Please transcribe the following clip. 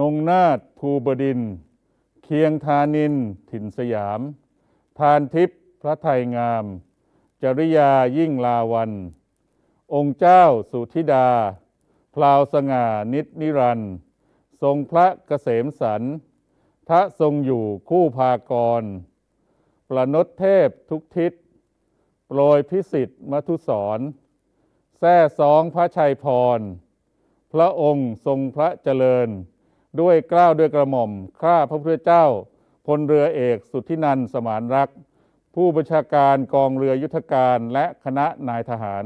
นงนาถภูบดิน เคียงธานิน ถิ่นสยาม ทานทิพย์พระไทยงาม จริยายิ่งลาวัน องค์เจ้าสุธิดา พลาวสง่านิดนิรันด์ทรงพระเกษมสันต์พระทรงอยู่คู่พากร ประนตเทพทุกทิศ โปรยพิสิทธิ์มัทุสรแท่สองพระชัยพร พระองค์ทรงพระเจริญ ด้วยกล้าวด้วยกระหม่อม ข้าพระพุทธเจ้า พลเรือเอกสุทธินันท์สมานรัก ผู้บัญชาการกองเรือยุทธการและคณะนายทหาร